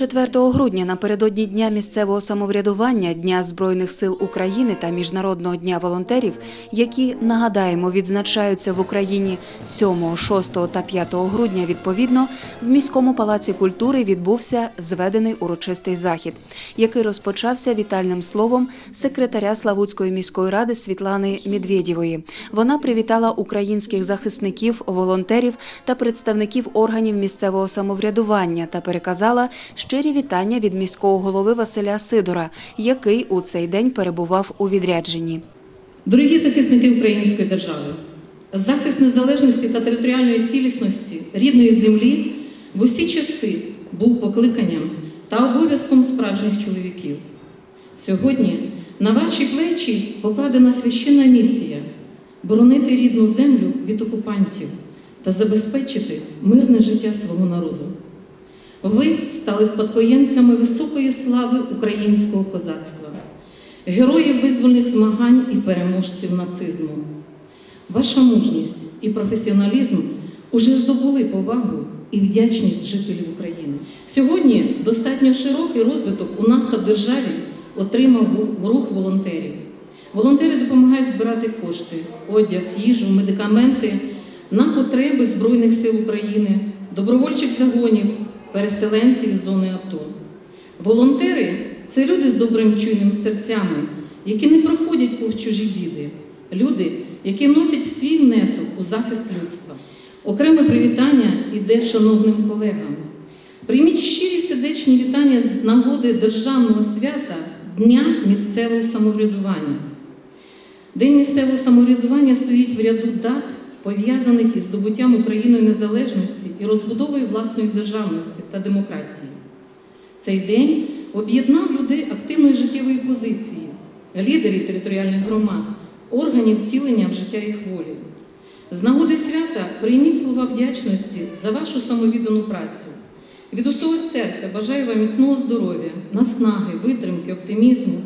4 грудня напередодні Дня місцевого самоврядування, Дня Збройних сил України та Міжнародного дня волонтерів, які нагадаємо відзначаються в Україні 7, 6 та 5 грудня. Відповідно, в міському палаці культури відбувся зведений урочистий захід, який розпочався вітальним словом секретаря Славутської міської ради Світлани Медведєвої. Вона привітала українських захисників, волонтерів та представників органів місцевого самоврядування та переказала щирі вітання від міського голови Василя Сидора, який у цей день перебував у відрядженні. Дорогі захисники української держави, захист незалежності та територіальної цілісності рідної землі в усі часи був покликанням та обов'язком справжніх чоловіків. Сьогодні на ваші плечі покладена священна місія боронити рідну землю від окупантів та забезпечити мирне життя свого народу. Ви стали спадкоємцями високої слави українського козацтва, героїв визвольних змагань і переможців нацизму. Ваша мужність і професіоналізм уже здобули повагу і вдячність жителів України. Сьогодні достатньо широкий розвиток у нас та в державі отримав рух волонтерів. Волонтери допомагають збирати кошти, одяг, їжу, медикаменти на потреби Збройних сил України, добровольчих загонів, переселенців із зони АТО. Волонтери це люди з добрим чуйним серцями, які не проходять повз чужі біди, люди, які вносять свій внесок у захист людства. Окреме привітання іде шановним колегам. Прийміть щирі сердечні вітання з нагоди державного свята Дня місцевого самоврядування. День місцевого самоврядування стоїть в ряду дат, пов'язаних із здобуттям Україною незалежності і розбудовою власної державності та демократії. Цей день об'єднав людей активної життєвої позиції, лідерів територіальних громад, органів втілення в життя їх волі. З нагоди свята прийміть слова вдячності за вашу самовіддану працю. Від усього серця бажаю вам міцного здоров'я, наснаги, витримки, оптимізму.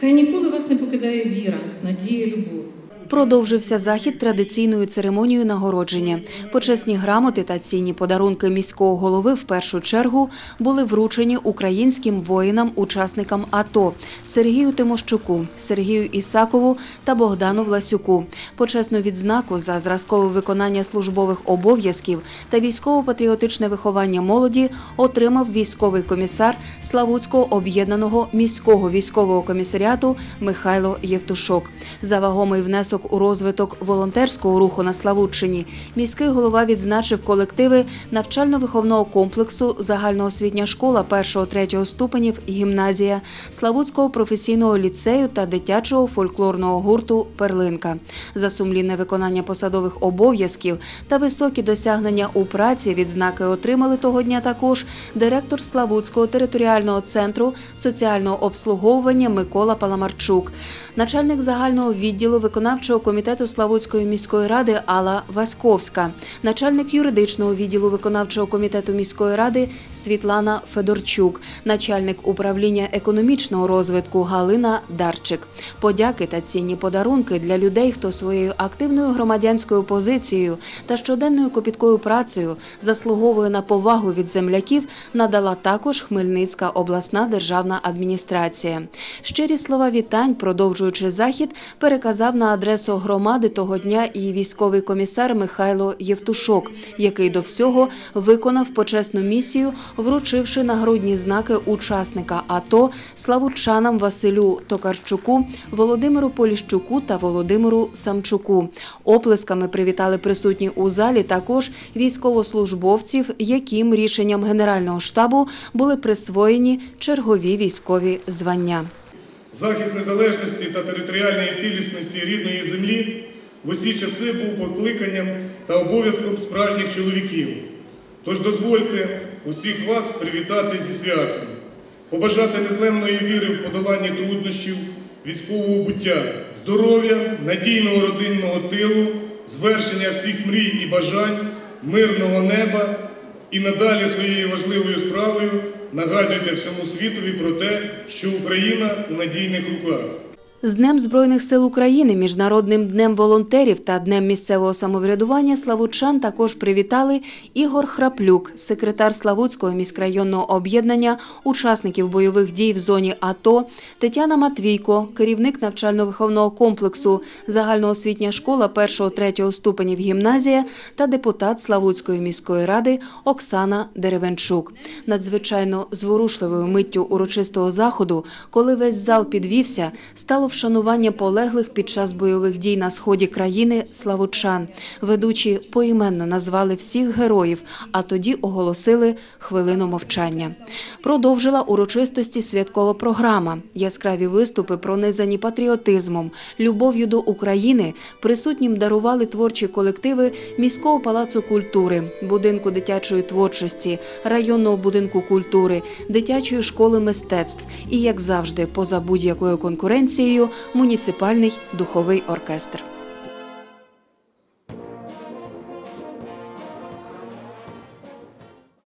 Хай ніколи вас не покидає віра, надія, любов. Продовжився захід традиційною церемонією нагородження. Почесні грамоти та цінні подарунки міського голови в першу чергу були вручені українським воїнам-учасникам АТО Сергію Тимощуку, Сергію Ісакову та Богдану Власюку. Почесну відзнаку за зразкове виконання службових обов'язків та військово-патріотичне виховання молоді отримав військовий комісар Славутського об'єднаного міського військового комісаріату Михайло Євтушок. За вагомий внесок у розвиток волонтерського руху на Славутчині міський голова відзначив колективи навчально-виховного комплексу загальноосвітня школа 1-3 ступенів гімназія Славутського професійного ліцею та дитячого фольклорного гурту Перлинка. За сумлінне виконання посадових обов'язків та високі досягнення у праці відзнаки отримали того дня також директор Славутського територіального центру соціального обслуговування Микола Паламарчук, начальник загального відділу виконавчого комітету Славутської міської ради Алла Васьковська, начальник юридичного відділу виконавчого комітету міської ради Світлана Федорчук, начальник управління економічного розвитку Галина Дарчик. Подяки та цінні подарунки для людей, хто своєю активною громадянською позицією та щоденною копіткою працею заслуговує на повагу від земляків, надала також Хмельницька обласна державна адміністрація. Щирі слова вітань, продовжуючи захід, переказав на адресу громади того дня і військовий комісар Михайло Євтушок, який до всього виконав почесну місію, вручивши нагрудні знаки учасника АТО славутчанам Василю Токарчуку, Володимиру Поліщуку та Володимиру Самчуку. Оплесками привітали присутні у залі також військовослужбовців, яким рішенням Генерального штабу були присвоєні чергові військові звання. Захист незалежності та територіальної цілісності рідної землі в усі часи був покликанням та обов'язком справжніх чоловіків. Тож дозвольте усіх вас привітати зі святом, побажати незламної віри в подоланні труднощів військового буття, здоров'я, надійного родинного тилу, звершення всіх мрій і бажань, мирного неба і надалі своєю важливою справою нагадуйте всьому світові про те, що Україна у надійних руках. З Днем Збройних сил України, Міжнародним днем волонтерів та Днем місцевого самоврядування Славутчан також привітали Ігор Храплюк, секретар Славутського міськрайонного об'єднання учасників бойових дій в зоні АТО, Тетяна Матвійко, керівник навчально-виховного комплексу, загальноосвітня школа 1-3 ступенів гімназія та депутат Славутської міської ради Оксана Деревенчук. Надзвичайно зворушливою миттю урочистого заходу, коли весь зал підвівся, стало вшанування полеглих під час бойових дій на сході країни славучан. Ведучі поіменно назвали всіх героїв, а тоді оголосили хвилину мовчання. Продовжила урочистості святкова програма. Яскраві виступи, пронизані патріотизмом, любов'ю до України, присутнім дарували творчі колективи міського палацу культури, будинку дитячої творчості, районного будинку культури, дитячої школи мистецтв і, як завжди, поза будь-якою конкуренцією, муніципальний духовий оркестр.